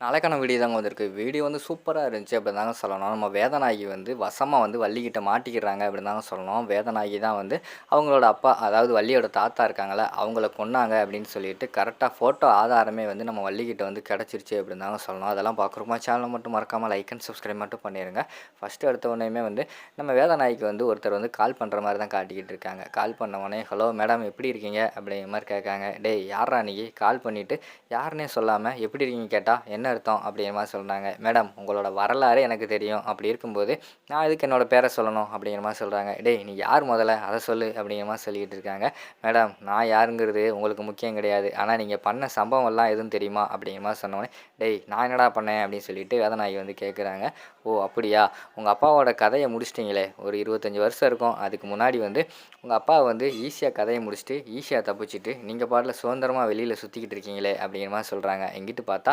நாளைக்கான வீடியோ தாங்க வந்திருக்கு. வீடியோ வந்து சூப்பராக இருந்துச்சு அப்படின்னு தாங்க சொல்லணும். நம்ம வேதநாயகி வந்து வசமாக வந்து வள்ளிக்கிட்ட மாட்டிக்கிறாங்க அப்படின்னு தாங்க சொல்லணும். வேதநாயகி தான் வந்து அவங்களோட அப்பா அதாவது வள்ளியோட தாத்தா இருக்காங்களே அவங்கள கொன்னாங்க அப்படின்னு சொல்லிட்டு கரெக்டாக ஃபோட்டோ ஆதாரமே வந்து நம்ம வள்ளிக்கிட்ட வந்து கிடச்சிருச்சு அப்படின்னு தாங்க சொல்லணும். அதெல்லாம் பார்க்குறோமா சேனலை மட்டும் மறக்காமல் லைக் அண்ட் சப்ஸ்கிரைப் மட்டும் பண்ணிடுங்க ஃபஸ்ட்டு எடுத்த உடனேயுமே வந்து நம்ம வேதநாயகிக்கு வந்து ஒருத்தர் வந்து கால் பண்ணுற மாதிரி தான் காட்டிக்கிட்டு இருக்காங்க. கால் பண்ண உடனே ஹலோ மேடம் எப்படி இருக்கீங்க? அப்படிங்கிற மாதிரி கேட்காங்க. டேய் யாரா நீ? கால் பண்ணிவிட்டு யாருன்னே சொல்லாமல் எப்படி இருக்கீங்க கேட்டால் என்ன அர்த்தம் அப்படிங்கிற மாதிரி சொல்கிறாங்க மேடம் உங்களோட வரலாறு எனக்கு தெரியும். அப்படி இருக்கும்போது நான் இதுக்கு என்னோட பேரை சொல்லணும்? அப்படிங்கிற மாதிரி சொல்கிறாங்க டேய் நீ யார் முதல்ல? அதை சொல்லு. அப்படிங்கிற மாதிரி சொல்லிக்கிட்டு இருக்காங்க. மேடம் நான் யாருங்கிறது உங்களுக்கு முக்கியம் கிடையாது. ஆனால் நீங்கள் பண்ண சம்பவம்லாம் எதுவும் தெரியுமா? அப்படிங்கிற மாதிரி சொன்னோன்னே டேய் நான் என்னடா பண்ணேன்? அப்படின்னு சொல்லிட்டு வேதநாயகி வந்து கேட்குறாங்க ஓ அப்படியா? உங்கள் அப்பாவோட கதையை முடிச்சிட்டிங்களே. ஒரு இருபத்தஞ்சி வருஷம் இருக்கும். அதுக்கு முன்னாடி வந்து உங்கள் அப்பா வந்து ஈஸியாக கதையை முடிச்சுட்டு ஈஸியாக தப்பிச்சிட்டு நீங்கள் பாட்டில் சுதந்திரமாக வெளியில் சுற்றிக்கிட்டு இருக்கீங்களே. அப்படிங்கிற மாதிரி சொல்கிறாங்க எங்கிட்டு பார்த்தா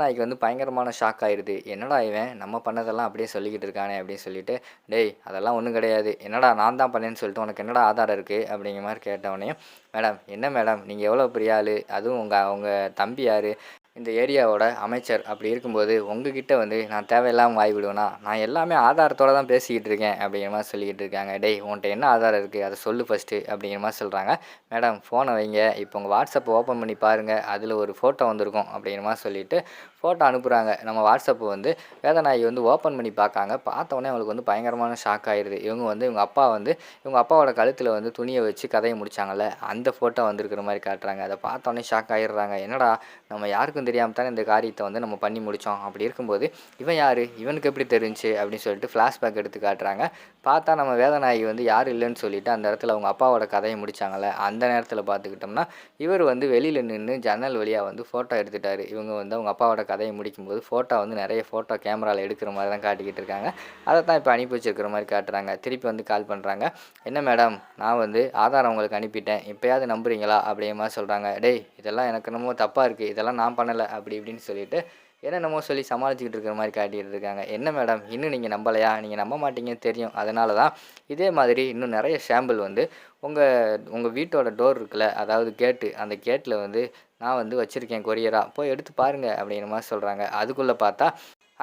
நாய்க்கு வந்து பயங்கரமான ஷாக் ஆயிடுது என்னடா இவன்? நம்ம பண்ணதெல்லாம் அப்படியே சொல்லிக்கிட்டு இருக்கானே அப்படின்னு சொல்லிட்டு டேய் அதெல்லாம் ஒன்றும் கிடையாது. என்னடா நான் தான் பண்ணேன்னு சொல்லிட்டு உனக்கு என்னடா ஆதாரம் இருக்குது அப்படிங்கிற மாதிரி கேட்டவொடனே மேடம் என்ன மேடம்? நீங்கள் எவ்வளோ பெரிய ஆள்? அதுவும் உங்கள் உங்கள் தம்பி யார்? இந்த ஏரியாவோட அமைச்சர் அப்படி இருக்கும்போது உங்ககிட்ட வந்து நான் தேவையில்லாமல் வாய் விடுவேனா? நான் எல்லாமே ஆதாரத்தோடு தான் பேசிக்கிட்டு இருக்கேன் அப்படிங்கிற மாதிரி சொல்லிக்கிட்டு இருக்காங்க. டேய் உன்கிட்ட என்ன ஆதாரம் இருக்குது அதை சொல்லு ஃபஸ்ட்டு அப்படிங்கிற மாதிரி சொல்கிறாங்க மேடம் ஃபோனை வைங்க. இப்போ உங்கள் வாட்ஸ்அப் ஓப்பன் பண்ணி பாருங்கள் அதில் ஒரு ஃபோட்டோ வந்திருக்கும் அப்படிங்கிற மாதிரி சொல்லிவிட்டு ஃபோட்டோ அனுப்புகிறாங்க நம்ம வாட்ஸ்அப்பை வந்து வேதநாயகி வந்து ஓப்பன் பண்ணி பார்க்காங்க. பார்த்தோன்னே அவங்களுக்கு வந்து பயங்கரமான ஷாக் ஆயிடுது இவங்க வந்து இவங்க அப்பா வந்து இவங்க அப்பாவோட கழுத்தில் வந்து துணியை வச்சு கதையை முடித்தாங்கள்ல அந்த ஃபோட்டோ வந்திருக்கிற மாதிரி காட்டுறாங்க. அதை பார்த்தோன்னே ஷாக் ஆகிடுறாங்க என்னடா நம்ம யாருக்கும் தெரியாமல் தானே இந்த காரியத்தை வந்து நம்ம பண்ணி முடித்தோம் அப்படி இருக்கும்போது இவன் யார்? இவனுக்கு எப்படி தெரிஞ்சு? அப்படின்னு சொல்லிட்டு ஃப்ளாஷ்பேக் எடுத்து காட்டுறாங்க. பார்த்தா நம்ம வேதநாயகி வந்து யார் இல்லைன்னு சொல்லிட்டு அந்த இடத்துல அவங்க அப்பாவோட கதையை முடித்தாங்கள அந்த நேரத்தில் பார்த்துக்கிட்டோம்னா இவர் வந்து வெளியில் நின்று ஜன்னல் வழியாக வந்து ஃபோட்டோ எடுத்துட்டார். இவங்க வந்து அவங்க அப்பாவோட கதையை முடிக்கும்போது ஃபோட்டோ வந்து நிறைய ஃபோட்டோ கேமராவில் எடுக்கிற மாதிரி தான் காட்டிக்கிட்டு இருக்காங்க. அதை தான் இப்போ அனுப்பி வச்சிருக்கிற மாதிரி காட்டுறாங்க. திருப்பி வந்து கால் பண்ணுறாங்க என்ன மேடம் நான் வந்து ஆதாரம் உங்களுக்கு அனுப்பிட்டேன். இப்போயாவது நம்புறீங்களா? அப்படியே மாதிரி சொல்கிறாங்க டேய் இதெல்லாம் எனக்கு என்னமோ தப்பாக இருக்குது இதெல்லாம் நான் பண்ண பண்ணலை அப்படி இப்படின்னு சொல்லிட்டு என்னென்னமோ சொல்லி சமாளிச்சுக்கிட்டு இருக்கிற மாதிரி காட்டிகிட்டு இருக்காங்க. என்ன மேடம் இன்னும் நீங்கள் நம்பலையா? நீங்கள் நம்ப மாட்டீங்கன்னு தெரியும். அதனால தான் இதே மாதிரி இன்னும் நிறைய ஷாம்பிள் வந்து உங்கள் உங்கள் வீட்டோட டோர் இருக்குல்ல அதாவது கேட்டு அந்த கேட்டில் வந்து நான் வந்து வச்சுருக்கேன் கொரியராக போய் எடுத்து பாருங்கள் அப்படிங்கிற மாதிரி சொல்கிறாங்க அதுக்குள்ளே பார்த்தா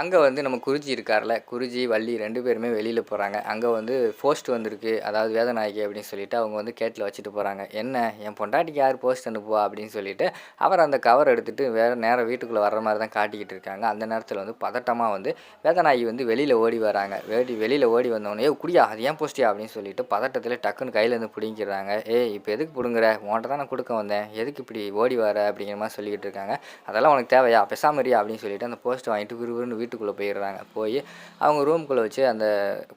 அங்கே வந்து நம்ம குருஜி இருக்கார்ல குருஜி வள்ளி ரெண்டு பேருமே வெளியில் போகிறாங்க அங்கே வந்து போஸ்ட் வந்திருக்கு. அதாவது வேதநாயகி அப்படின்னு சொல்லிட்டு அவங்க வந்து கேட்டில் வச்சுட்டு போகிறாங்க என்ன? என் பொண்டாட்டிக்கு யார் போஸ்ட் அனுப்புவா? அப்படின்னு சொல்லிட்டு அவர் அந்த கவர் எடுத்துகிட்டு வேறு நேரம் வீட்டுக்குள்ளே வர்ற மாதிரி தான் காட்டிக்கிட்டு இருக்காங்க. அந்த நேரத்தில் வந்து பதட்டமாக வந்து வேதநாயகி வந்து வெளியில் ஓடி வராங்க. வேடி வெளியில் ஓடி வந்தவொடனே ஏ குடியா? அது ஏன் போஸ்டியா அப்படின்னு சொல்லிட்டு பதட்டத்தில் டக்குன்னு கையிலேருந்து பிடிங்கிறாங்க ஏ இப்போ எதுக்கு பிடுங்குற? உன்கிட்ட தான் நான் கொடுக்க வந்தேன். எதுக்கு இப்படி ஓடி வர? அப்படிங்கிற மாதிரி சொல்லிக்கிட்டு இருக்காங்க. அதெல்லாம் உனக்கு தேவையா? பெசாமரியா அப்படின்னு சொல்லிட்டு அந்த போஸ்ட் வாங்கிட்டு விறுவிறுன்னு வீட்டுக்குள்ளே போயிடுறாங்க. போய் அவங்க ரூம்குள்ளே வச்சு அந்த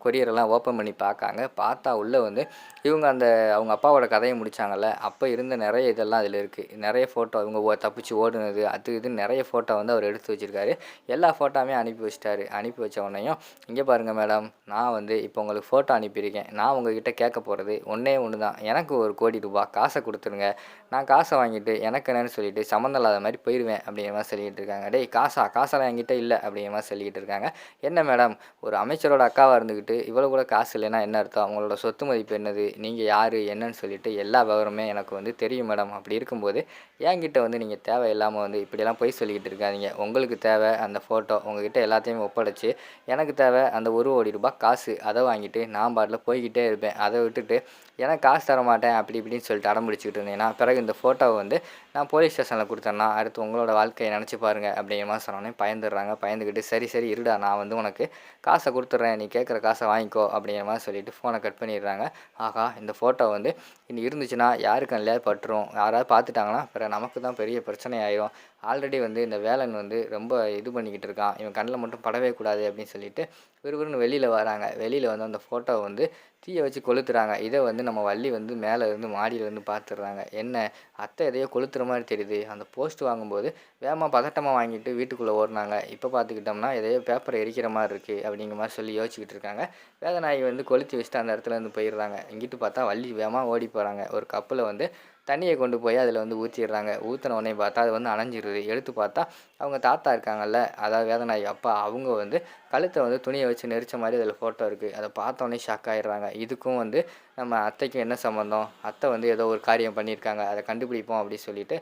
கொரியரெல்லாம் ஓப்பன் பண்ணி பார்க்காங்க. பார்த்தா உள்ளே வந்து இவங்க அந்த அவங்க அப்பாவோட கதையை முடித்தாங்கல்ல அப்போ இருந்த நிறைய இதெல்லாம் அதில் இருக்குது நிறைய ஃபோட்டோ இவங்க ஓ தப்பிச்சு ஓடுனது அது இது நிறைய ஃபோட்டோ வந்து அவர் எடுத்து வச்சுருக்காரு. எல்லா ஃபோட்டோவுமே அனுப்பி வச்சிட்டாரு. அனுப்பி வச்ச உடனேயும் இங்கே பாருங்கள் மேடம் நான் வந்து இப்போ உங்களுக்கு ஃபோட்டோ அனுப்பியிருக்கேன். நான் உங்ககிட்ட கேட்க போகிறது ஒன்றே ஒன்று தான். எனக்கு ஒரு கோடி ரூபா காசை கொடுத்துருங்க. நான் காசை வாங்கிட்டு எனக்கு என்னன்னு சொல்லிட்டு சம்மந்தம் இல்லாத மாதிரி போயிடுவேன். அப்படிங்கிற மாதிரி சொல்லிகிட்டு இருக்காங்க. டேய் காசா? காசெல்லாம் என்கிட்ட இல்லை. அப்படிங்கிற மாதிரி சொல்லிக்கிட்டு இருக்காங்க. என்ன மேடம் ஒரு அமைச்சரோட அக்காவாக இருந்துக்கிட்டு இவ்வளோ கூட காசு இல்லைன்னா என்ன அர்த்தம்? அவங்களோட சொத்து மதிப்பு என்னது? நீங்கள் யார்? என்னன்னு சொல்லிட்டு எல்லா விவரமே எனக்கு வந்து தெரியும் மேடம் அப்படி இருக்கும்போது என்கிட்ட வந்து நீங்கள் தேவையில்லாமல் வந்து இப்படியெல்லாம் போய் சொல்லிக்கிட்டு இருக்காதீங்க. உங்களுக்கு தேவை அந்த ஃபோட்டோ உங்ககிட்ட எல்லாத்தையுமே ஒப்படைச்சு எனக்கு தேவை அந்த ஒரு கோடி ரூபாய் காசு. அதை வாங்கிட்டு நான் பாட்டில் போய்கிட்டே இருப்பேன். அதை விட்டுட்டு எனக்கு காசு தர மாட்டேன் அப்படி இப்படின்னு சொல்லிட்டு அடம் பிடிச்சிக்கிட்டு இருந்தேன்னா பிறகு இந்த ஃபோட்டோவை வந்து நான் போலீஸ் ஸ்டேஷனில் கொடுத்தேன்னா அடுத்து உங்களோட வாழ்க்கையை நினச்சி பாருங்கள் அப்படிங்கிற மாதிரி சொன்னோன்னே பயந்துடுறாங்க. பயந்துக்கிட்டு சரி சரி இருடா நான் வந்து உனக்கு காசை கொடுத்துட்றேன். நீ கேட்குற காசை வாங்கிக்கோ. அப்படிங்கிற மாதிரி சொல்லிவிட்டு ஃபோனை கட் பண்ணிடுறாங்க. ஆகா இந்த ஃபோட்டோ வந்து இனி இருந்துச்சுன்னா யாருக்கும் இல்லையா? பட்டுரும். யாராவது பார்த்துட்டாங்கன்னா பிற நமக்கு தான் பெரிய பிரச்சனை ஆயிரும் ஆல்ரெடி வந்து இந்த வேலன் வந்து ரொம்ப இது பண்ணிக்கிட்டு இருக்கான். இவன் கண்ணில் மட்டும் படவே கூடாது அப்படின்னு சொல்லிட்டு விறுவிறுன்னு வெளியில் வராங்க. வெளியில் வந்து அந்த ஃபோட்டோவை வந்து தீயை வச்சு கொளுத்துறாங்க. இதை வந்து நம்ம வள்ளி வந்து மேலே இருந்து மாடியில் இருந்து பார்த்துடுறாங்க என்ன? அத்தை எதையோ கொளுத்துற மாதிரி தெரியுது. அந்த போஸ்ட் வாங்கும்போது வேகமாக பதட்டமாக வாங்கிட்டு வீட்டுக்குள்ளே ஓடினாங்க. இப்போ பார்த்துக்கிட்டோம்னா எதையோ பேப்பரை எரிக்கிற மாதிரி இருக்குது அப்படிங்கிற மாதிரி சொல்லி யோசிச்சுக்கிட்டு இருக்காங்க. வேதநாயகி வந்து கொளுத்தி வச்சுட்டு அந்த இடத்துல இருந்து போயிடுறாங்க. இங்கிட்டு பார்த்தா வள்ளி வேகமாக ஓடி போகிறாங்க ஒரு கப்பில் வந்து தண்ணியை கொண்டு போய் அதில் வந்து ஊற்றிடுறாங்க ஊற்றின உடனே பார்த்தா அது வந்து அணைஞ்சிருது. எடுத்து பார்த்தா அவங்க தாத்தா இருக்காங்கல்ல அதாவது வேதநாயகி அப்பா அவங்க வந்து கழுத்தை வந்து துணியை வச்சு நெரிச்ச மாதிரி அதில் ஃபோட்டோ இருக்குது அதை பார்த்தோன்னே ஷாக் ஆகிடுறாங்க இதுக்கும் வந்து நம்ம அத்தைக்கும் என்ன சம்மந்தம் அத்தை வந்து ஏதோ ஒரு காரியம் பண்ணியிருக்காங்க. அதை கண்டுபிடிப்போம் அப்படின்னு சொல்லிட்டு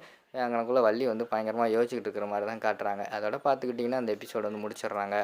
அங்கனக்குள்ளே வள்ளி வந்து பயங்கரமாக யோசிச்சுக்கிட்டு இருக்கிற மாதிரி தான் காட்டுறாங்க. அதோட பார்த்துக்கிட்டிங்கன்னா அந்த எபிசோடு வந்து முடிச்சிடுறாங்க.